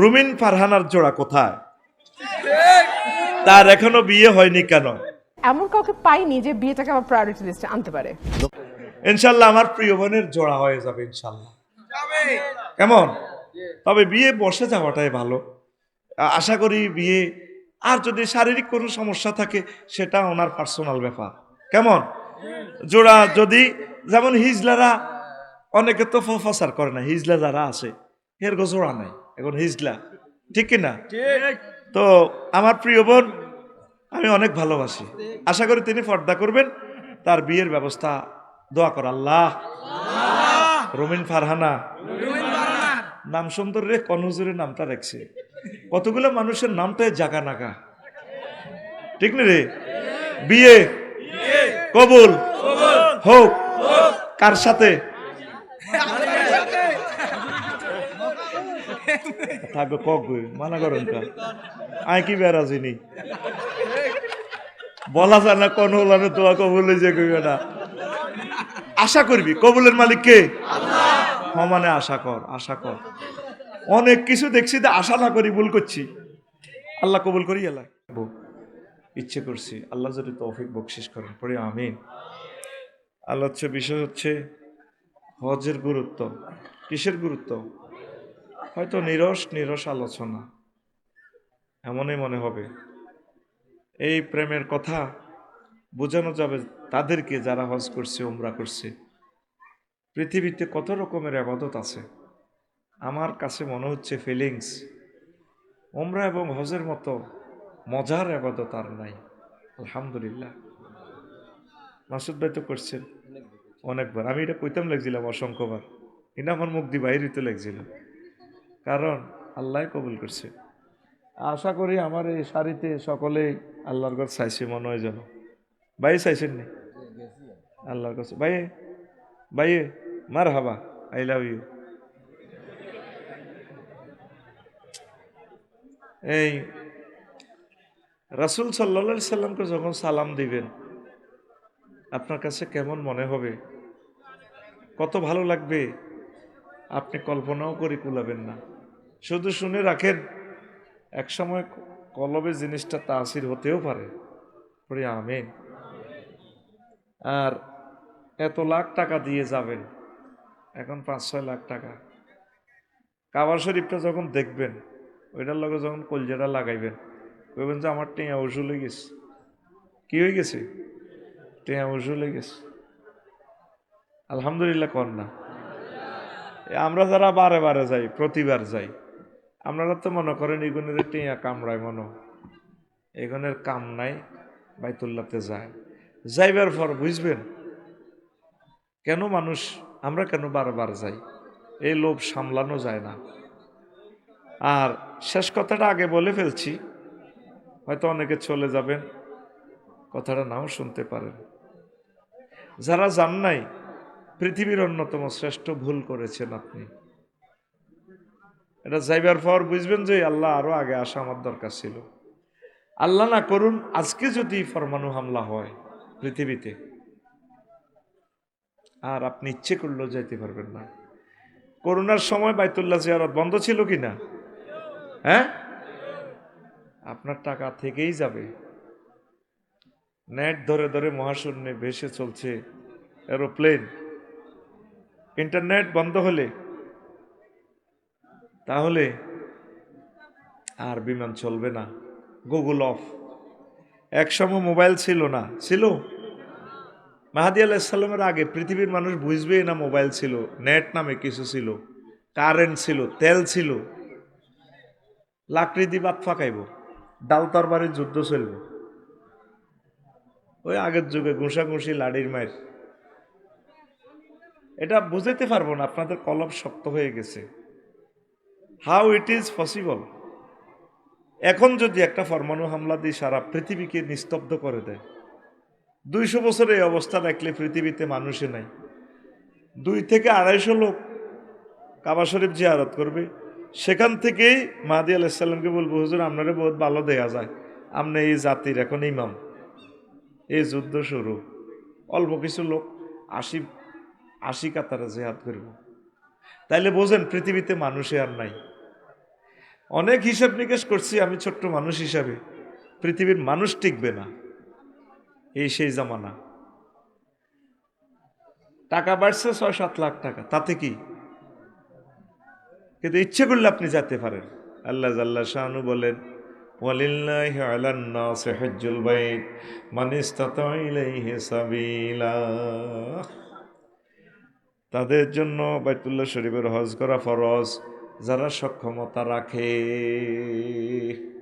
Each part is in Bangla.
রুমিন ফারহানার জোড়া কোথায়? তার এখনও বিয়ে হয়নি কেন? এমন কাউকে পাইনি যে বিয়েটাকে আমার প্রায়োরিটি লিস্টে আনতে পারে। ইনশাল্লাহ আমার প্রিয় বোনের জোড়া হয়ে যাবে ইনশাল্লাহ। কেমন? তবে বিয়ে বসে যাওয়াটাই ভালো। আশা করি বিয়ে আর যদি শারীরিক কোনো সমস্যা থাকে সেটা ওনার পার্সোনাল ব্যাপার। কেমন? জোড়া যদি যেমন হিজলারা অনেকে তো ফসার করে না হিজলা যারা আছে এর গো জোড়া নাই। এখন হিজলা ঠিক কিনা? তো আমার প্রিয় বোন আমি অনেক ভালোবাসি। আশা করি তিনি পর্দা করবেন। তার বিয়ের ব্যবস্থা দোয়া কর আল্লাহ। রমিন ফারহানা। নাম সুন্দর রে কনহুজুরের নামটা রাখছে। কতগুলো মানুষের নামটাই জাগা নাগা। ঠিক না রে? বিয়ে। কবুল। হোক। কার সাথে? থাকবে কক মানা করেন কা। আয় কি বেড়াজি নেই বলা যায় না কোন হলানে তোয়া কবুল যে কইবে না। আশা করবি, কবুলের মালিক কে? হ মানে আশা কর আশা কর। অনেক কিছু দেখছি যে আশা না করি ভুল করছি। আল্লাহ কবুল করি, আল্লাহ। ইচ্ছে করছি, আল্লাহ যদি তৌফিক বকশিস করেন, পড়ি আমিন। আল্লাহ হচ্ছে বিষয় হচ্ছে হজের গুরুত্ব। কিসের গুরুত্ব? হয়তো নিরস নিরস আলোচনা। এমনই মনে হবে। এই প্রেমের কথা বোঝানো যাবে তাদেরকে যারা হজ করছে উমরা করছে। পৃথিবীতে কত রকমের আবাদত আছে। আমার কাছে মনে হচ্ছে ফিলিংস উমরা এবং হজের মতো মজার আবাদত আর নাই। আলহামদুলিল্লাহ। মাসুদ ভাই তো করছেন। অনেকবার আমি এটা কইতাম লাগছিলাম অসংখ্যবার। এটা আমার মুখ দিয়ে বাইরেতে লাগছিল। কারণ আল্লাহ কবুল করছে। আশা করি আমার এই শাড়িতে সকলেই আল্লাহর কাছে চাইছে, মনে হয় যেন। ভাই, চাইছেন নি? আল্লাহর কাছে ভাই ভাই মার হাবা আই লাভ ইউ। এই রাসুল সাল্লা সাল্লামকে যখন সালাম দিবেন, আপনার কাছে কেমন মনে হবে? কত ভালো লাগবে? আপনি কল্পনাও করে কুলাবেন না। শুধু শুনে রাখেন একসময় কলবে জিনিসটা তাসির হতেও পারে। আমেন। আর এত লাখ টাকা দিয়ে যাবেন, এখন পাঁচ, ছয় লাখ টাকা। কাবার শরীফটা যখন দেখবেন, ওইটার লগে যখন কলজাটা লাগাইবেন, কইবেন যে আমার টেঁয়া উসুল হয়ে গেছে। কি হয়ে গেছে? টেঁয়া উসুল হয়ে গেছে। আলহামদুলিল্লাহ কর না। আমরা যারা বারে বারে যাই, প্রতিবার যাই আপনারা তো মনে করেন এগুনের টেঁয়া কামড়ায় মনো এগুনের কাম নাই বাইতুল্লাতে যায়। যাইবার পর বুঝবেন, কেন মানুষ, আমরা কেন বারবার যাই? এই লোভ সামলানো যায় না। আর শেষ কথাটা আগে বলে ফেলছি, হয়তো অনেকে চলে যাবেন, কথাটা নাও শুনতে পারেন। যারা যান নাই, পৃথিবীর অন্যতম শ্রেষ্ঠ ভুল করেছেন আপনি। এটা যাইবার পর বুঝবেন যে আল্লাহ আরও আগে আসা আমার দরকার ছিল। আল্লাহ না করুন, আজকে যদি পরমাণু হামলা হয় পৃথিবীতে, আর আপনি ইচ্ছে করলেও যাইতে পারবেন না। করোনার সময় বাইতুল্লাহ জিয়ারত বন্ধ ছিল কি না? হ্যাঁ? আপনার টাকা থেকেই যাবে। নেট ধরে ধরে মহাশূন্যে ভেসে চলছে এরোপ্লেন। ইন্টারনেট বন্ধ হলে তাহলে আর বিমান চলবে না। গুগল অফ একসময় মোবাইল ছিল না। ছিল? মাহাদি আলাহিসাল্লামের আগে পৃথিবীর মানুষ বুঝবেই না মোবাইল ছিল। নেট নামে কিছু ছিল। কারেন্ট ছিল, তেল ছিল। লাকড়ি দিয়ে বাদ ফাঁকাইব। ডাল তরবারির যুদ্ধ চলব। ওই আগের যুগে ঘুষাঘুষি, লাড়ির মায়ের এটা বুঝাইতে পারব না, আপনাদের কলম শক্ত হয়ে গেছে। হাউ ইট ইজ পসিবল এখন যদি একটা পরমাণু হামলা দিয়ে সারা পৃথিবীকে নিস্তব্ধ করে দেয়, দুইশো বছর এই অবস্থা রাখলে পৃথিবীতে মানুষে নাই। দুই থেকে আড়াইশো লোক কাবা শরীফ জিয়ারত করবে। সেখান থেকেই মাহাদি আলাইসাল্লামকে বলব, হুজুর, আপনারা বহুত ভালো দেয়া যায়। আপনি এই জাতির এখন ইমাম। এই যুদ্ধ শুরু। অল্প কিছু লোক আশি আশি কাতারে জেহাদ করব। তাইলে বোঝেন, পৃথিবীতে মানুষে আর নাই। অনেক হিসাব নিকেশ করছি আমি ছোট্ট মানুষ হিসাবে। পৃথিবীর মানুষ টিকবে না। এই সেই জামানা। টাকা বাড়ছে ছয় সাত লাখ টাকা। তাতে কি? কিন্তু ইচ্ছে করলে আপনি যেতে পারেন। আল্লাহ জাল্লা শাহানু বলেন তাদের জন্য বাইতুল্লাহ শরীফের হজ করা ফরজ। যারা সক্ষমতা রাখে।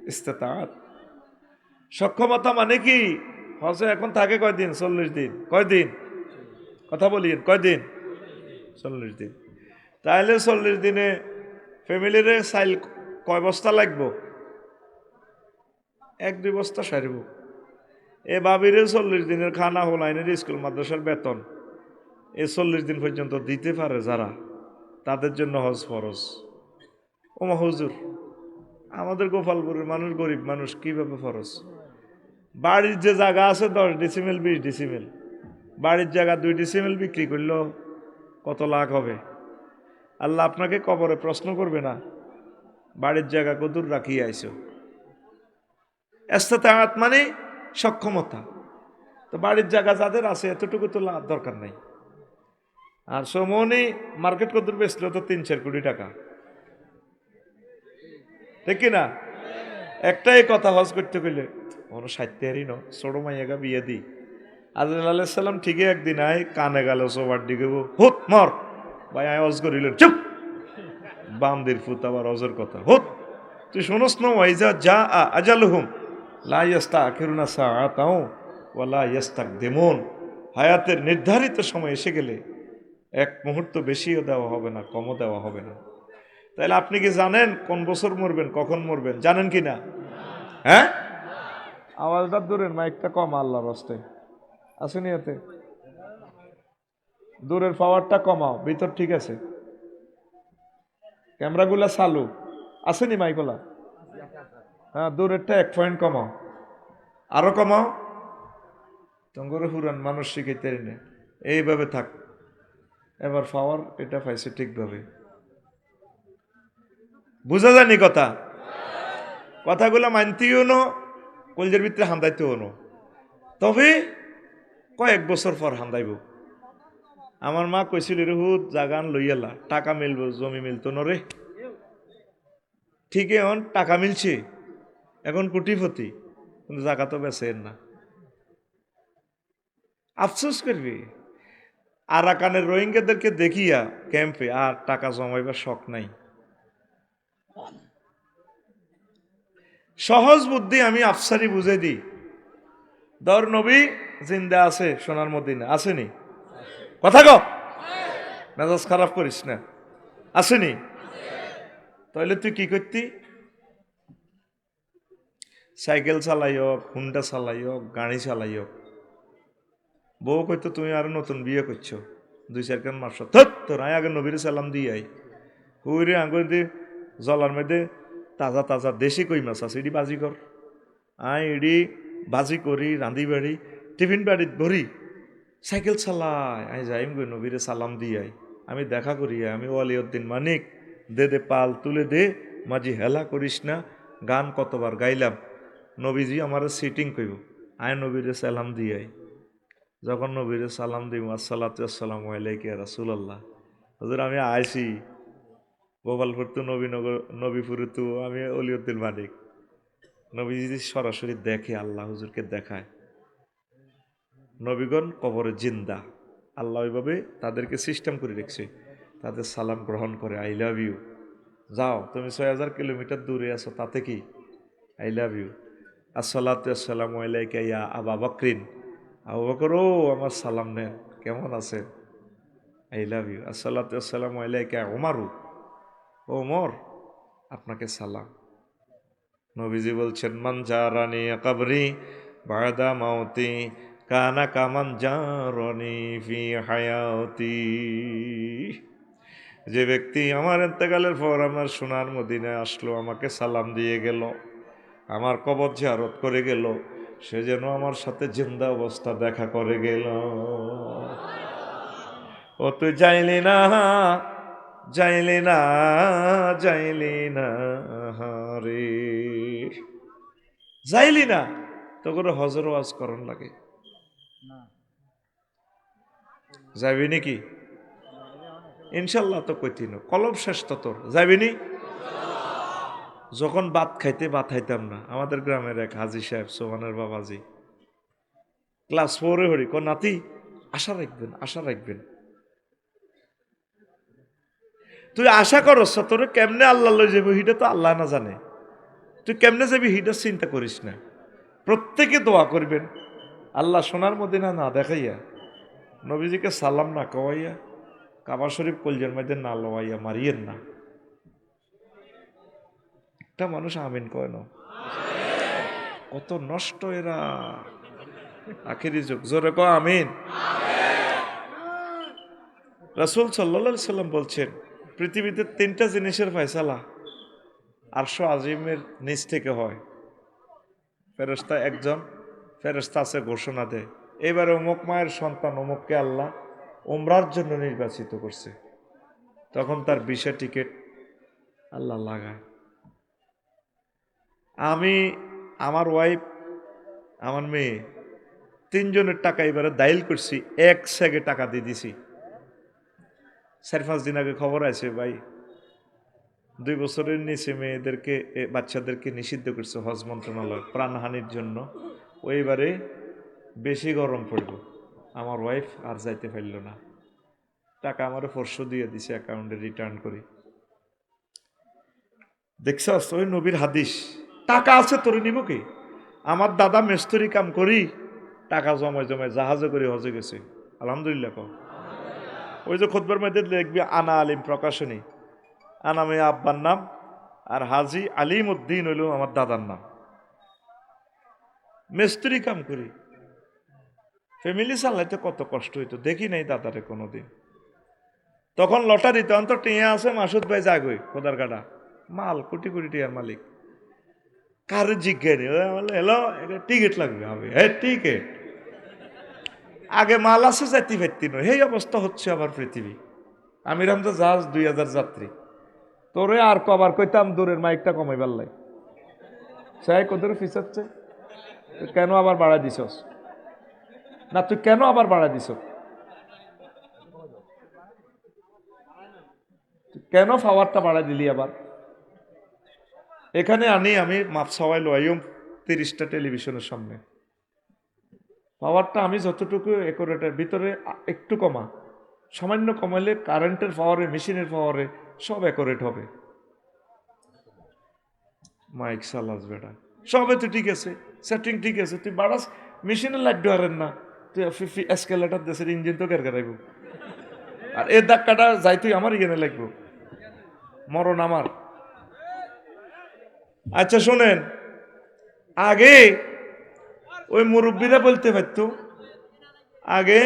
ইস্তেতাত সক্ষমতা মানে কি? হজে এখন থাকে কয়দিন? চল্লিশ দিন। কয়দিন? কথা বলিন কয়দিন? চল্লিশ দিন। তাহলে চল্লিশ দিনে ফ্যামিলিরে চাইল কয় বস্তা লাগবো? এক, দুই বস্তা সারিব। এ বাবিরে চল্লিশ দিনের খানা হল হোলাইনের স্কুল, মাদ্রাসার বেতন। এ চল্লিশ দিন পর্যন্ত দিতে পারে যারা। তাদের জন্য হজ ফরজ। ওমা, হুজুর, আমাদের গোপালপুরের মানুষ গরিব মানুষ, কীভাবে ফরজ? বাড়ির যে জায়গা আছে দশ ডিসিমেল বিশ ডিসিমেল বাড়ির জায়গা দুই ডিসিমেল বিক্রি করলেও কত লাখ হবে? আল্লাহ আপনাকে কবরে প্রশ্ন করবে না, বাড়ির জায়গা কদূর রাখিয়ে আইসো এস্তাত মানে সক্ষমতা। তো বাড়ির জায়গা যাদের আছে, এতটুকু তো লা- দরকার নাই। আর সমনি মার্কেট কদূর বেচলো তো তিন চার কোটি টাকা। ঠিক কি না একটাই কথা হজ করতে গেলে কোনো সাহিত্যেরই ন, ছোট মাইয়াগা বিয়ে দি। আজরাল আলাইসাল্লাম ঠিকই একদিন আয়, কানে গেল সবার দিকে হুত, মর। ভাই আয় হজ করিলেন চুপ! বামদের ফুত আবার হজের কথা, হুত, তুই শোনস না ওয়াইজা যা আ আজালহুম, লা ইয়াস্তা আখিরুনা সাআতাও ওয়ালা ইয়াস্তাকদিমুন। হায়াতের নির্ধারিত সময় এসে গেলে এক মুহূর্ত বেশিও দেওয়া হবে না, কমও দেওয়া হবে না। তাহলে আপনি কি জানেন কোন বছর মরবেন কখন মরবেন? জানেন কি না? হ্যাঁ? আওয়াজটা দূরের মাইকটা কম আল্লাহর হস্তে আসেনি এতে? দূরের পাওয়ারটা কমাও ভিতর ঠিক আছে। ক্যামেরাগুলা চালু। আসেনি মাইকগুলা হ্যাঁ দূরেরটা এক পয়েন্ট কমাও। আরও কমাও? তঙ্গরে হুরান মানুষ শিখাইতে এইভাবে থাক। এবার পাওয়ার এটা পাইছে ঠিকভাবে। বুঝা যায়নি কথা? কথাগুলো মানতেও নো, কলজের ভিতরে হান্দাইতেও নো। তবে কয়েক বছর পর হান্দাইব আমার মা কইছিল রেহুদ জাগান লইয়ালা, টাকা মিলব, জমি মিলতো রে। ঠিক এখন টাকা মিলছে, এখন কোটিপতি, কিন্তু জাগা তো বেচেন না। আফসোস করবি? আরাকানের রোহিঙ্গাদেরকে দেখিয়া ক্যাম্পে আর টাকা জমাইবার শখ নাই। সহজ বুদ্ধি আমি আফসারি বুঝে দিই। দর নবী জিন্দা আছে সোনার মদিনা। আসেনি? কথা কো মেজাজ খারাপ করিস না। আসেনি? তাহলে তুই কি করতি? সাইকেল চালাই হোক, হুন্ডা চালাই হোক, গাড়ি চালাই হোক। বউ কইতো তুমি আরও নতুন বিয়ে করছ। দুই চার কান মাস তোর আয় আগে নবীর সালাম দিয়ে আই হুইরে আঙ্গুর দিয়ে জলার মধ্যে তাজা তাজা দেশি কই মাছ আছে এডি বাজি কর আয় এডি বাজি করি রাঁধি বাড়ি টিফিন বাড়িত ভরি সাইকেল চালাই আই যাইম গই নবীরে সালাম দিয়ে আই। আমি দেখা করি আই, আমি ওয়ালিউদ্দিন মানিক দে দে পাল তুলে দে মাঝি হেলা করিস না গান কতবার গাইলাম। নবীজি আমার সিটিং কইব আয় নবীরে সালাম দিয়ে আই। যখন নবীরে সালাম দিব আসসালাম আলাইকে রাসুলাল্লাহ হজুর আমি আইছি। গোপালপুর তো নবীনগর নবীপুরে তো আমি অলিউদ্দিন মালিক নবী যদি সরাসরি দেখে, আল্লাহ হুজুরকে দেখায়। নবীগণ কবরে জিন্দা। আল্লাহ ওইভাবে তাদেরকে সিস্টেম করে রেখেছে। তাদের সালাম গ্রহণ করে আই লাভ ইউ যাও, তুমি ছয় হাজার কিলোমিটার দূরে আছো, তাতে কি? আই লাভ ইউ আসসালাতু আসসালামু আলাইকা ইয়া আবা বকরিন। আবু বকর, ও, আমার সালাম নেন। কেমন আছেন? আই লাভ ইউ আসসালাতু আসসালামু আলাইকা ওমারু ওমর, আপনাকে সালাম। নবীজি বলছেন, মান জারানি কবরি বাদা মাউতি, কানা কামান জারনি ফি হায়াতি। যে ব্যক্তি আমার এতেকালের পর আমার সোনার মদিনায় আসলো, আমাকে সালাম দিয়ে গেল, আমার কবর জিয়ারত করে গেল, সে যেন আমার সাথে জিন্দা অবস্থা দেখা করে গেল। ও তুই যাইলি না যাইলি না যাইলি না আহারে যাইলি না তো করে হজর ওয়াজ করন লাগে। যাবি নাকি? ইনশাল্লাহ তো কইতিন কলম শেষ তো তোর। যাবি নি? যখন ভাত খাইতে ভাত খাইতাম না। আমাদের গ্রামের এক হাজি সাহেব সোহানের বাবাজি। ক্লাস ফোরে হরি ক নাতি আশা রাখবেন আশা রাখবেন। তুই আশা করস তোরে কেমনে আল্লাহ লই যাবি হিটা তো আল্লাহ না জানে। তুই কেমনে যাবি হিটা চিন্তা করিস না। প্রত্যেকে দোয়া করবেন। আল্লাহ সোনার মধ্যে না না দেখাইয়া নবীজিকে সালাম না কওয়াইয়া কাবা শরীফ কলজার মধ্যে না লওয়াইয়া মারিয়েন না। একটা মানুষ আমিন কয় না। কত নষ্ট এরা। আখেরি যুগ। জোরে ক আমিন। রাসুল সাল্লা সাল্লাম বলছেন পৃথিবীতে তিনটা জিনিসের ফয়সালা আরশো আজিমের নিচ থেকে হয়। ফেরস্তা একজন ফেরস্তা আছে ঘোষণা দেয়। এবারে অমুক মায়ের সন্তান, অমুককে আল্লাহ ওমরার জন্য নির্বাচিত করছে। তখন তার বিশা টিকিট আল্লাহ লাগায়। আমি, আমার ওয়াইফ আমার মেয়ে, তিনজনের টাকা এবারে দাইল করছি, এক সেগে টাকা দিয়ে দিছি। চার, পাঁচ দিন আগে খবর আছে, ভাই। দুই বছরের নিচে মেয়েদেরকে বাচ্চাদেরকে নিষিদ্ধ করছে হজ মন্ত্রণালয় প্রাণহানির জন্য। ওইবারে বেশি গরম পড়ব। আমার ওয়াইফ আর যাইতে পারল না। টাকা আমারও পরশু দিয়ে দিছে অ্যাকাউন্টে রিটার্ন করি। দেখছস, ওই নবীর হাদিস। টাকা আছে, তোর নিব কি? আমার দাদা মেস্তরি কাম করি, টাকা জমায় জমায় জাহাজে করে হজে গেছে। আলহামদুলিল্লাহ কও। ওই যে খোদবার মধ্যে দেখবি আনা আলিম প্রকাশনী। আনা মেয়ে আব্বার নাম, আর হাজি আলিম উদ্দিন হইল আমার দাদার নাম। মিস্ত্রি কাম করি। ফ্যামিলি চালাইতে কত কষ্ট হইতো, দেখি নাই দাদারে কোনোদিন। তখন লটারিতে অন্তর টিয়া আছে, মাসুদ ভাই জাগই, খোদার কাটা মাল, কোটি কোটি টিয়ার মালিক। কার জিজ্ঞে নেই এলো টিকিট লাগবে, হবে। হ্যাঁ টিকিট। আগে মাল আছে, যাইতে পারতি নয় এই অবস্থা হচ্ছে আবার পৃথিবী। আমি রাম জাহাজ দুই হাজার যাত্রী। তোরে আর কবার কইতাম দূরের মাইকটা কমাইবার লাই। সাই কত ফিসাচ্ছে? কেন আবার বাড়া দিছস? না, তুই কেন আবার বাড়া দিছ কেন ফাওয়ারটা বাড়া দিলি আবার? এখানে আনি, আমি মাপ সবাই লইম তিরিশটা টেলিভিশনের সামনে। পাওয়ারটা আমি যতটুকু একরেটের ভিতরে একটু কমা। সামান্য কমাইলে কারেন্টের পাওয়ারে মেশিনের পাওয়ারে সব একরেট হবে। মাইক সালাস বেটা। সবে তো ঠিক আছে সেটিং ঠিক আছে। তুই বাড়াস মেশিনে লাইট হারেন না, তুই এসকেলেটার দেশের ইঞ্জিন তো কের কেরাইব আর এর ধাক্কাটা যাই তুই আমার ইগেনে লাগবো। মরণ আমার। আচ্ছা শোনেন, আগে ওই মুরব্বীরা বলতে পারতো, আগে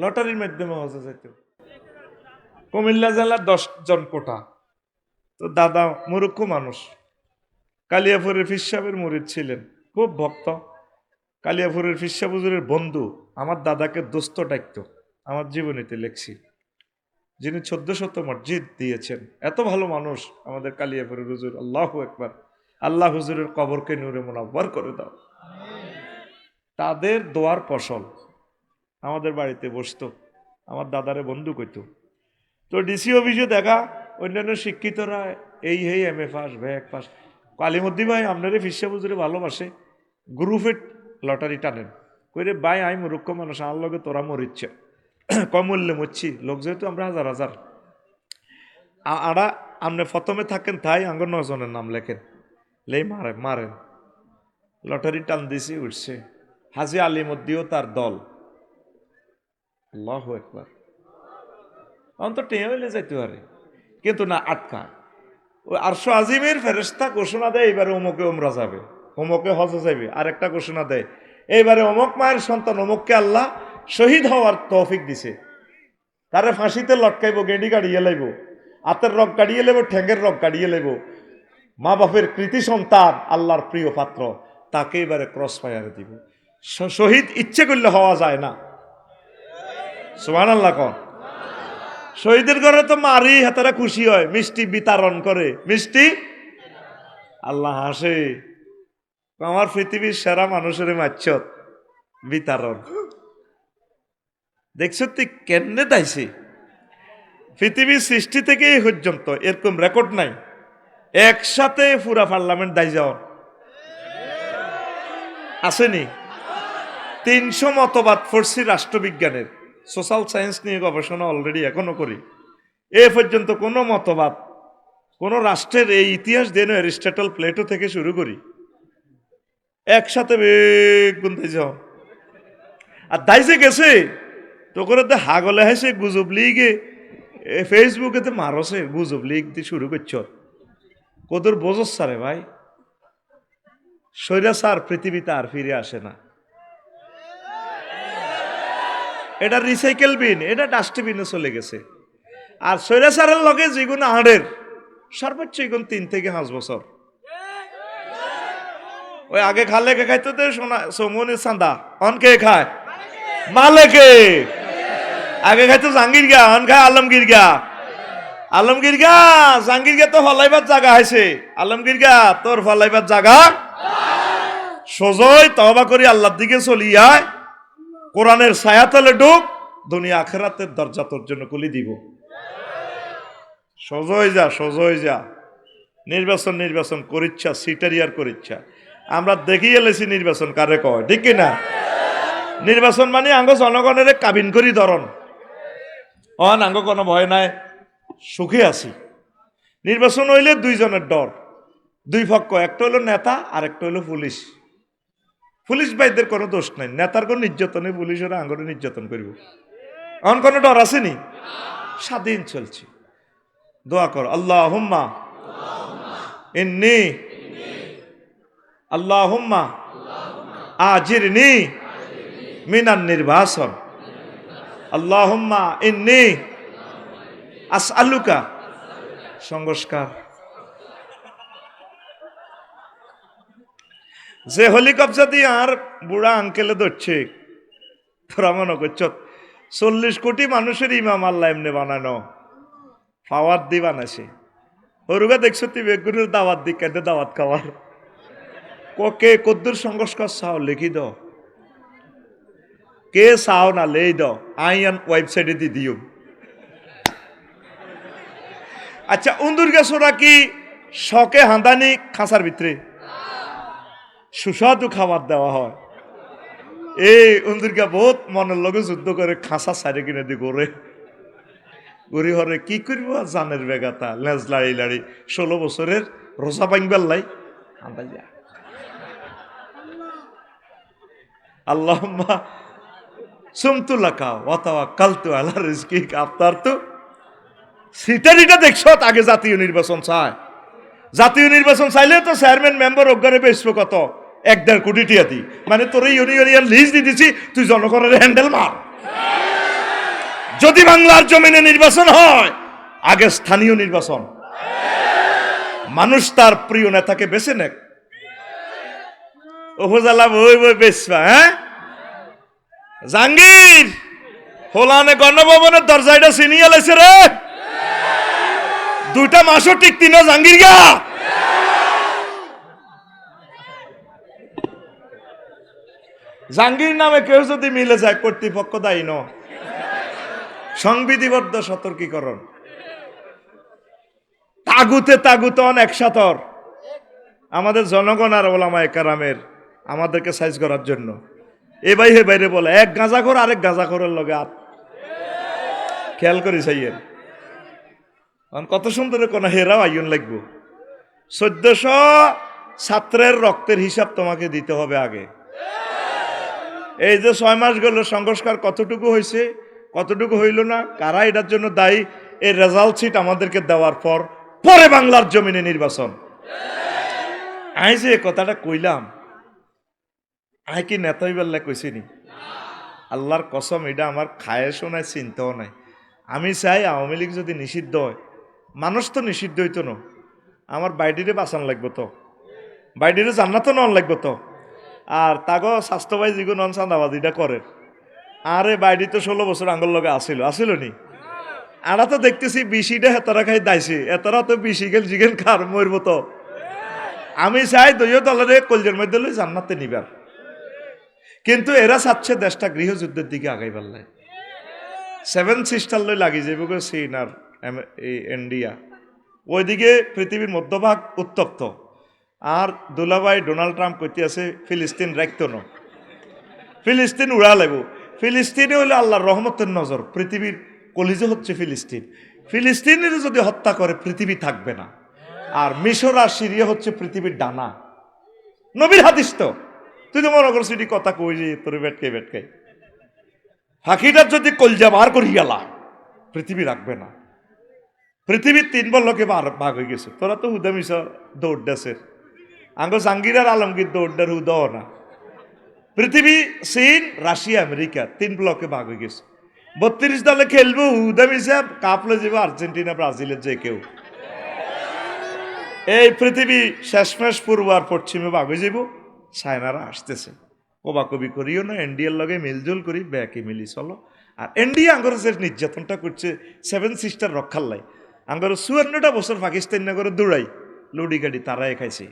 লটারির মাধ্যমে হজে যেত কুমিল্লা জেলার দশ জন কোটা তো দাদা মুরুক্ষ মানুষ, কালিয়াপুরের ফির সাহেবের মুরিদ ছিলেন, খুব ভক্ত। কালিয়াপুরের ফির হুজুরের বন্ধু, আমার দাদাকে দোস্ত ডাকত, আমার জীবনীতে লেখছি। যিনি চোদ্দ শত মসজিদ দিয়েছেন, এত ভালো মানুষ আমাদের কালিয়াপুরের হুজুর, আল্লাহ একবার আল্লাহ হুজুরের কবরকে নূরে মোনাব্বর করে দাও। তাদের দোয়ার ফসল। আমাদের বাড়িতে বসতো। আমার দাদারে বন্ধু কইতো। তো ডিসি অফিসে দেখা, অন্যান্য শিক্ষিতরা এই হেই এম এ পাস ভ্যাক পাস কালিমদ্দি ভাই, আপনারে ফিসা বুঝরে ভালোবাসে। গ্রুপে লটারি টানেন। কইরে, ভাই আই মূর্খ মানুষ, আমার লগে তোরা মরিচ্ছে। কম মূল্যে মরছি। লোক যেহেতু আমরা হাজার হাজার। আ- আড়া আপনি প্রথমে থাকেন তাই আঙ্গ নজনের নাম লেখেন। লেই মারে, মারেন। লটারি টান দিছি, উঠছে। হাজি আলিমদ্দিও তার দল। আল্লাহ একবার অন্তর টেয়ে হইলে যাইতে পারে। কিন্তু না, আটকা। ওই আরশো আজিমের ফেরেস্তা ঘোষণা দেয় এবারে অমুকে ওমরা যাবে। অমুকে হজে যাবে আর একটা ঘোষণা দেয়, এইবারে অমুক মায়ের সন্তান, অমুককে আল্লাহ শহীদ হওয়ার তৌফিক দিছে। তারে ফাঁসিতে লটকাইব, গেঁডি গাড়িয়ে লাইব হাতের রক কাড়িয়ে লেব ঠ্যাঙ্গের রক কাড়িয়ে লেব মা বাপের কৃতি সন্তান, আল্লাহর প্রিয় পাত্র, তাকে এবারে ক্রস ফায়ারে দিব। শহীদ ইচ্ছে করলে হওয়া যায় না। সুবান আল্লাহ কন। শহীদের ঘরে তো মারি, হাতারা খুশি হয়। মিষ্টি বিতরণ করে। মিষ্টি? আল্লাহ হাসে। আমার পৃথিবীর সেরা মানুষের মাচ্ছত বিতারণ দেখছ তুই কেমনে দাইছে। পৃথিবীর সৃষ্টি থেকে এই পর্যন্ত এরকম রেকর্ড নাই। একসাথে পুরা পার্লামেন্ট দাই যাওয়ার আসেনি? তিনশো মতবাদ ফরসি রাষ্ট্রবিজ্ঞানের সোশ্যাল সায়েন্স নিয়ে গবেষণা অলরেডি এখনও করি। এ পর্যন্ত কোনো মতবাদ, কোনো রাষ্ট্রের এই ইতিহাস দেন অ্যারিস্টটল প্লেটো থেকে শুরু করি। একসাথে বেগ দাই যাও। আর দাইছে গেছে, তো করে তো হাগলে হাসে গুজব লিগে ফেসবুকে তো মারসে গুজব লিগ দিয়ে শুরু করছ। কদর বোঝস সারে ভাই। সৈরা সার পৃথিবীতে আর ফিরে আসে না। এটা রিসাইকেল বিন এটা ডাস্টবিনে চলে গেছে। আর সৈরা সারের লগে যেগুলো আড়ের সর্বোচ্চ এগুন তিন থেকে পাঁচ বছর। ওই আগে খালে কে খাইতো তো সোনা সোমনে চান্দা, অন কে খায়? মালেকে আগে খাইতো জাহাঙ্গীর গা অন খায় আলমগীর গা আলমগীর গা জাহাঙ্গীর গা তো ফলাইবার জায়গা হয়েছে আলমগীর গা তোর ফলাইবার জায়গা সজয় তবা করি আল্লাহর দিকে চলি আয়। কোরআনের সায়াতালে ঢুক দুনিয়া আখেরাতের দরজা তোর জন্য খুলি দিব। সজয় যা সজয় যা। নির্বাচন নির্বাচন করিচ্ছা সিটারিয়ার করিচ্ছা। আমরা দেখিয়ে এলেছি নির্বাচন কারে কয়, ঠিক না নির্বাচন মানে আঙ্গ জনগণের কাবিন করি ধরন। অন, আঙ্গ কোনো ভয় নাই, সুখে আছি। নির্বাচন হইলে দুইজনের ডর। দুই পক্ষ, একটা হলো নেতা আর একটা হলো পুলিশ। পুলিশ ভাইদের কোনো দোষ নাই। নেতার কোনো নির্যাতনে পুলিশের আঙ্গরে নির্যাতন করিব। অন কোনো ডর আসেনি স্বাধীন চলছে। দোয়া কর আল্লাহ হুম্মা ইন্নি। আল্লাহ হুম্মা আজিরনি। মিনান নির্বাসন। আল্লাহ হুম্মা ইন্নি। আস আলুকা সংস্কার। যে হেলিকপ্টার দিয়ে আর বুড়া আঙ্কেলে ধরছে, তোরা মনে করছ, চল্লিশ কোটি মানুষের ইমাম আল্লাহ এমনি বানানো, পাওয়ার দি বানাইছে হরুগা দেখছ তুই বেগুনের দাওয়াত দি কেটে দাওয়াত খাওয়ার। কে কদ্দুর সংস্কার চাও লিখি দাও। কে চাও না লেই দাও, আই আন ওয়েবসাইটে দি দিও। আচ্ছা উন্দুর গেছোরা কি শখে হাঁদানি খাঁচার ভিতরে? সুস্বাদু খাবার দেওয়া হয়। এই উন্দুরকা বহুত মনের লগে যুদ্ধ করে খাঁচা সাইডে কিনে দি করে গরি হরে কি করব জানের বেগাতা লেজ লাড়ি লাড়ি। ষোলো বছরের রোজা ভাঙবার লাই। আন্দাজা আল্লাহম্মা সুমতুল্লাকা ওয়াতাওয়া কালতু আলা রিজকি আফতার তো। সিটারিটা দেখছ আগে জাতীয় নির্বাচন চায়। জাতীয় নির্বাচন চাইলে তো চেয়ারম্যান মেম্বার অজ্ঞানে বেসব কত? এক দেড় কোটি টিয়া দি। মানে তোর এই ইউনিয়ন লিজ দিয়ে দিছি, তুই জনগণের হ্যান্ডেল মার। যদি বাংলার জমিনে নির্বাচন হয়, আগে স্থানীয় নির্বাচন। মানুষ তার প্রিয় নেতাকে বেছে নেক। বেসবা হ্যাঁ? জাঙ্গির হোলানে গণভবনের দরজাটা চিনিয়ে লাইছে রে। দুইটা মাসও টিকতি না জাঙ্গির গা জাঙ্গির নামে কেউ যদি মিলে যায়, কর্তৃপক্ষ দায়ী ন। সংবিধিবদ্ধ সতর্কীকরণ। তাগুতে তাগুতে অনেক সাতর। আমাদের জনগণ আর ওলামা কারামের, আমাদেরকে সাইজ করার জন্য। এ ভাই, হে বাইরে বলে, এক গাঁজা কর আরেক গাঁজা করার লগে আত। খেয়াল করি সাইয়ের। কত সুন্দর কোন হেরাও আইন লাগবো। চোদ্দশ ছাত্রের রক্তের হিসাব তোমাকে দিতে হবে আগে। এই যে ছয় মাস গেল, সংস্কার কতটুকু হয়েছে, কতটুকু হইল না, কারা এটার জন্য দায়ী, এই রেজাল্ট সিট আমাদেরকে দেওয়ার পর, পরে বাংলার জমিনে নির্বাচন। আই যে কথাটা কইলাম আই কি নেতাই বেল্লা কইছিনি আল্লাহর কসম, এটা আমার খায়েশও নাই, চিন্তাও নাই। আমি চাই আওয়ামী লীগ যদি নিষিদ্ধ হয়, মানুষ তো নিষিদ্ধ হইতো না। আমার বাইডিরে বাঁচান লাগবো তো। বাইডিরে জান্নাতো নন লাগবো তো। আর তাগো স্বাস্থ্যবাই যিগো নন চান্দাবাদিটা করে। আরে বাইডি তো ষোলো বছর আঙ্গল লগে আসিল আসিল নি আরা তো দেখতেছি বিশিটা হেতারা খাই দাইছে, এতারা তো বিশি গেল জিগেন খার মরবো তো। আমি চাই দলীয় দলের কলজের মধ্যে লই জান্নাতে নিবার। কিন্তু এরা চাচ্ছে দেশটা গৃহযুদ্ধের দিকে আগাই পারলাই সেভেন সিস্টার লই লাগি গো চীন আর ইন্ডিয়া। ওইদিকে পৃথিবীর মধ্যভাগ উত্তপ্ত। আর দুলাভাই ডোনাল্ড ট্রাম্প কইতে আছে, ফিলিস্তিন রাখতো না। ফিলিস্তিন উড়া লাগব। ফিলিস্তিনে হলে আল্লাহর রহমতের নজর, পৃথিবীর কলিজে হচ্ছে ফিলিস্তিন। ফিলিস্তিনের যদি হত্যা করে, পৃথিবী থাকবে না। আর মিশর আর সিরিয়া হচ্ছে পৃথিবীর ডানা। নবীর হাদিস তো। তুই তো মনে করছিস এটি কথা কই যে তোর বেটকে বেটকে ফাঁকিটার যদি কলজা বার করি গেলা পৃথিবী রাখবে না। পৃথিবীর তিন বল্লকে ভাগ হয়ে গেছে। তোরা তো হুদা মিশা দৌড় দেশের। আঙ্গ আর আলমগীর দৌড়ডার হুদাও না পৃথিবী চীন রাশিয়া আমেরিকা তিন ব্লকে ভাগ হয়ে গেছে বত্রিশ দলে খেলব হুদা মিশা কাপলে যাব আর্জেন্টিনা ব্রাজিলের যে কেউ এই পৃথিবী শেষমেশ পূর্ব আর পশ্চিমে ভাগ হয়ে যাব চায়নারা আসতেছে। কবাকবি করিও না ইন্ডিয়ার লগে মিলজুল করি, ব্যাকে মিলি চলো। আর ইন্ডিয়া আঙ্গর যে নির্যাতনটা করছে সেভেন সিস্টার রক্ষার লাই। আঙ্গর চুয়ান্নটা বছর পাকিস্তান নগরে দৌড়াই, লুডি গাড়ি তারাই খাইছে।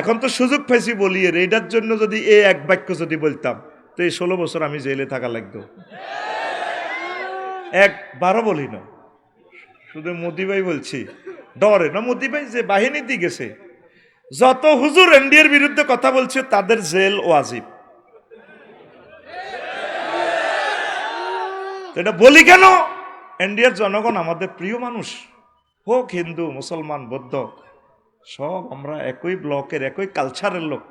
এখন তো সুযোগ পাইছি বলি, এর এইটার জন্য যদি এ এক বাক্য যদি বলতাম, তো এই ষোলো বছর আমি জেলে থাকা লাগতো। একবারও বলি না। শুধু মোদি ভাই বলছি, ডরে না মোদি ভাই যে বাহিনী দিয়ে গেছে। যত হুজুর এনডিএর বিরুদ্ধে কথা বলছে, তাদের জেল ওয়াজিব। এটা বলি কেন? এনডিয়ার জনগণ আমাদের প্রিয় মানুষ, হোক হিন্দু, মুসলমান, বৌদ্ধ সব আমরা একই ব্লকের, একই কালচারের লোক।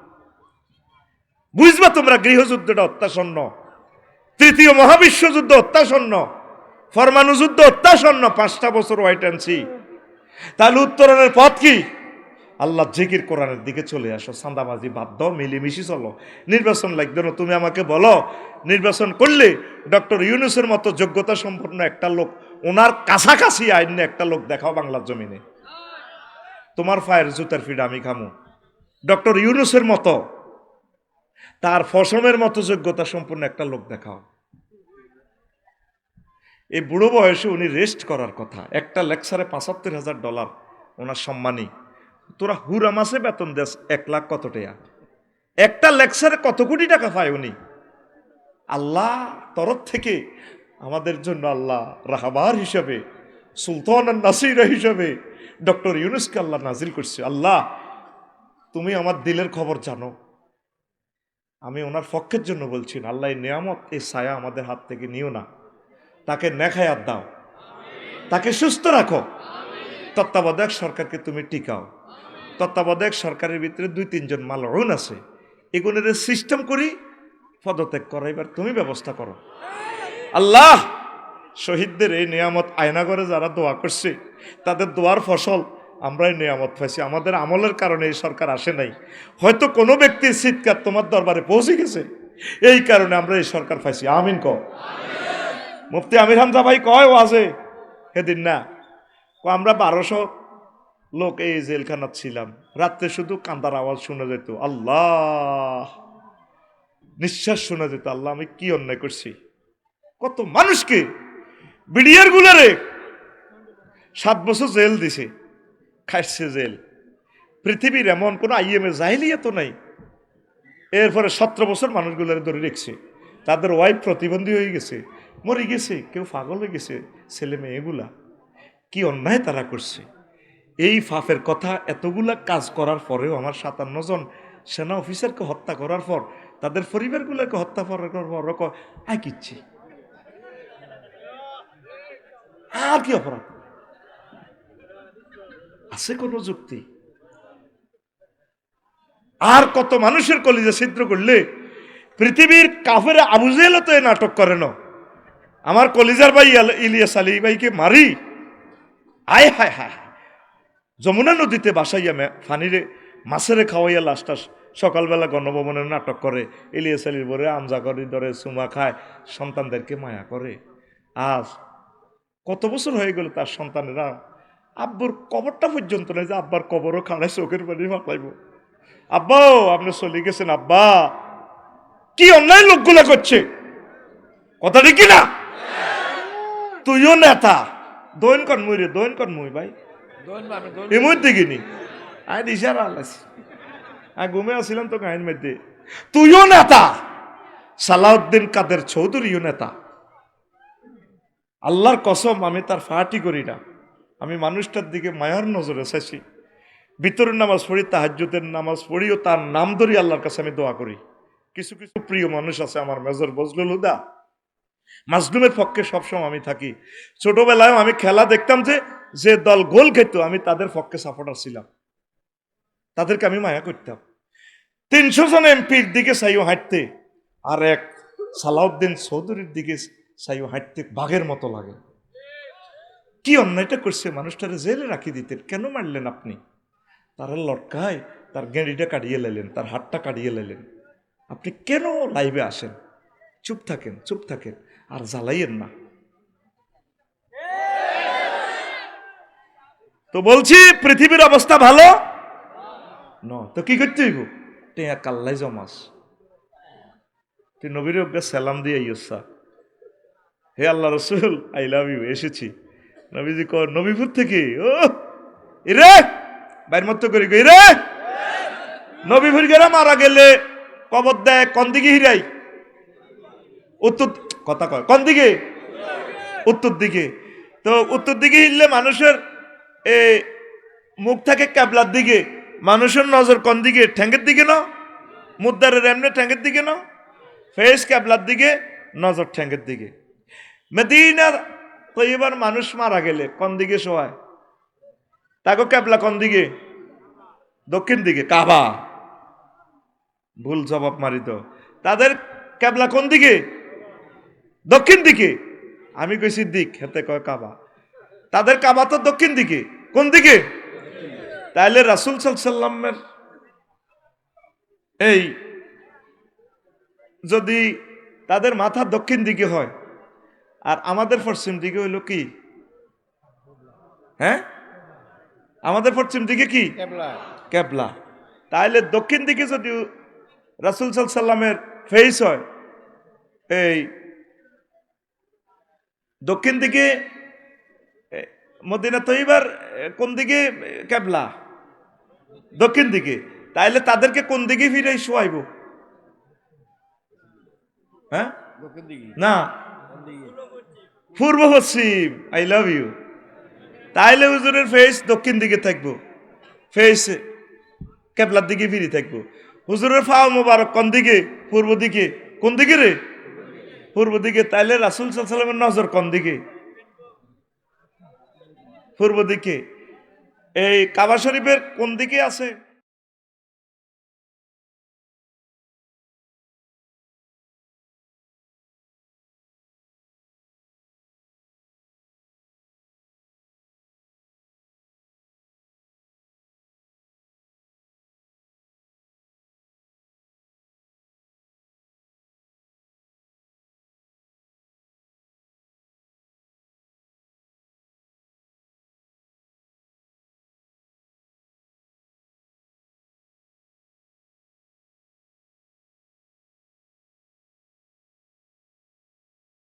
বুঝবা তোমরা গৃহযুদ্ধটা অত্যাসন্ন? তৃতীয় মহাবিশ্বযুদ্ধ অত্যাসন্ন? যুদ্ধ অত্যাসন্ন? পাঁচটা বছর ওয়াইট সি তাহলে উত্তরণের পথ কি? আল্লাহ জিকির কোরআনের দিকে চলে আসো। সান্দাবাজি বাদ দাও, মিলিমিশি চলো। নির্বাচন লাগবে না, তুমি আমাকে বলো। নির্বাচন করলে ডক্টর ইউনুসের মতো যোগ্যতা সম্পন্ন একটা লোক, ওনার কাছাকাছি আইনে একটা লোক দেখাও বাংলার জমিনে। তোমার ফায়ের জুতার ফিড আমি খামু। ডক্টর ইউনুসের মতো, তার ফসমের মতো যোগ্যতা সম্পূর্ণ একটা লোক দেখাও। এই বুড়ো বয়সে উনি রেস্ট করার কথা। একটা লেকচারে পঁচাত্তর হাজার ডলার, ওনার সম্মানী। তোরা হুরা মাসে বেতন দেস এক লাখ কত টাকা একটা লেকচারে কত কোটি টাকা পায় উনি? আল্লাহ তরফ থেকে আমাদের জন্য আল্লাহ রাহাবার হিসাবে সুলতান আর নাসিরা হিসাবে ডক্টর ইউনুসকে আল্লাহ নাজিল করছে। আল্লাহ, তুমি আমার দিলের খবর জানো। আমি ওনার পক্ষের জন্য বলছি না। আল্লাহ নিয়ামত, এই ছায়া আমাদের হাত থেকে নিও না। তাকে নেখায়াত দাও। তাকে সুস্থ রাখো। তত্ত্বাবধায়ক সরকারকে তুমি টিকাও। তত্ত্বাবধায়ক সরকারের ভিতরে দুই তিনজন মাল মালউন আছে। এগুলোর সিস্টেম করি, পদত্যাগ করো এবার তুমি ব্যবস্থা করো। আল্লাহ শহীদদের এই নিয়ামত আয়না করে যারা দোয়া করছে তাদের দোয়ার ফসল আমরাই নিয়ামত পাইছি। আমাদের আমলের কারণে এই সরকার আসে নাই। হয়তো কোনো ব্যক্তির চিৎকার তোমার দরবারে পৌঁছে গেছে। এই কারণে আমরা এই সরকার পাইছি। আমিন ক মুফতি আমির হামজা ভাই কয় ও ওয়াজে? সেদিন না। আমরা বারোশো লোক এই জেলখানাত ছিলাম। রাত্রে শুধু কান্দার আওয়াজ শোনা যেত। আল্লাহ! নিঃশ্বাস শোনা যেত। আল্লাহ আমি কি অন্যায় করছি? কত মানুষকে বিডিআর গুলারে। সাত বছর জেল দিছে, খাইছে জেল। পৃথিবীর এমন কোনো আইএমএ জাহিলিয়া তো নাই। এরপরে সতেরো বছর মানুষগুলোর ধরে রেখছে। তাদের ওয়াইফ প্রতিবন্ধী হয়ে গেছে, মরে গেছে, কেউ পাগল হয়ে গেছে, ছেলে মেয়েগুলা কি অন্যায় তারা করছে। এই ফাফের কথা এতগুলা কাজ করার পরেও আমার সাতান্ন জন সেনা অফিসারকে হত্যা করার পর, তাদের পরিবারগুলোকে হত্যা করার পর আয় আর কি অপরাধ? আছে কোনো যুক্তি? আর কত মানুষের কলিজা ছিদ্র করলে পৃথিবীর কাফের আবুজেলও তো এ নাটক করে না। আমার কলিজার ভাই ইল- ইলিয়াস আলী ভাইকে মারি। আয় হায় হায়। যমুনা নদীতে বাসাইয়া ফানিরে মাছেরে খাওয়াইয়া লাস্টা সকালবেলা গণভবনের নাটক করে। ইলিয়াস আলীর বরে আমজা করে ধরে চুমা খায়। সন্তানদেরকে মায়া করে। আজ কত বছর হয়ে গেল তার সন্তানেরা? আব্বুর কবরটা পর্যন্ত নেই যে আব্বার কবরও খাড়ায় চোখের পানি ফাঁকলাইব আব্বাও আপনি চলে গেছেন আব্বা। কি অন্যায় লোকগুলা করছে? কথা কি না? তুইও নেতা। দৈন কন মুই রে দৈন কন মুই ভাই। এমন দেখিনি আয় দিশার আলাইছি আর ঘুমে আসছিলাম তো গায়ের মধ্যে। তুইও নেতা। সালাউদ্দিন কাদের চৌধুরীও নেতা। আল্লাহর কসম, আমি তার ফাটি করি না। আমি মানুষটার দিকে মায়ার নজরে এসেছি ভিতরের নামাজ পড়ি তাহাজ্যতের নামাজ পড়ি ও তার নাম ধরি আল্লাহর কাছে আমি দোয়া করি। কিছু কিছু প্রিয় মানুষ আছে আমার মেজর বজলুল হুদা। মাজলুমের পক্ষে সবসময় আমি থাকি। ছোটবেলায় আমি খেলা দেখতাম যে যে দল গোল খেত, আমি তাদের পক্ষে সাপোর্টার ছিলাম। তাদেরকে আমি মায়া করতাম। তিনশো জন এমপির দিকে সাইও হাঁটতে। আর এক সালাউদ্দিন চৌধুরীর দিকে সাইও হাঁটতে বাঘের মতো লাগে। কি অন্যায়টা করছে? মানুষটারে জেলে রাখি দিতেন। কেন মারলেন আপনি? তারা লটকায়, তার গেঁড়িটা কাটিয়ে লাইলেন তার হাতটা কাটিয়ে লাইলেন আপনি কেন লাইভে আসেন? চুপ থাকেন চুপ থাকেন, আর জ্বালাইয়েন না। তো বলছি, পৃথিবীর অবস্থা ভালো? ন, তো কি করতে হইব? টেয়া কাল্লাই জমাস। তুই নবীর সালাম দিয়ে ইয়সা হে আল্লাহ রসুল আই লাভ ইউ এসেছি। নবীজি কর নবীপুর থেকে? ও, ইরে, বাইর মত করি রে নবীপুর গেরা মারা গেলে কবর দেয়, কোন দিকে হিরাই? উত্তর, কথা কয়, কোন দিকে? উত্তর দিকে। তো উত্তর দিকে হিললে মানুষের এ মুখ থাকে ক্যাবলার দিকে। মানুষের নজর কোন দিকে? ঠ্যাঙ্গের দিকে না? মুদ্রারের এমনি ঠ্যাঙ্গের দিকে না? ফেস ক্যাবলার দিকে, নজর ঠ্যাঙ্গের দিকে। মেদিনার তো এবার মানুষ মারা গেলে, কোন দিকে শোয়ায় তাকে ক্যাবলা কোন দিকে? দক্ষিণ দিকে, কাবা। ভুল জবাব মারিত। তাদের ক্যাবলা কোন দিকে? দক্ষিণ দিকে। আমি কইছি দিক হেতে কয় কাবা। তাদের কাবা তো দক্ষিণ দিকে। কোন দিকে? তাইলে রাসুল সাল্লামের এই যদি তাদের মাথা দক্ষিণ দিকে হয় আর আমাদের পশ্চিম দিকে হইল কি? হ্যাঁ? আমাদের পশ্চিম দিকে কি? ক্যাবলা তাহলে দক্ষিণ দিকে যদি রাসুল সাল্লামের ফেস হয় এই দক্ষিণ দিকে মদিনা তৈবার কোন দিকে? এ, ক্যাবলা দক্ষিণ দিকে। তাইলে তাদেরকে কোন দিকে ফিরে শোয়াইব? হ্যাঁ? না পূর্ব পশ্চিম আই লাভ ইউ তাইলে হুজুরের ফেস দক্ষিণ দিকে থাকব। ফেস কেবলার দিকে ফিরে থাকব। হুজুরের ফাও মোবারক কোন দিকে? পূর্ব দিকে। কোন দিকে রে? পূর্ব দিকে। তাইলে রাসুল সাল্লামের নজর কোন দিকে? পূর্ব দিকে। এই কাবা শরীফের কোন দিকে আছে?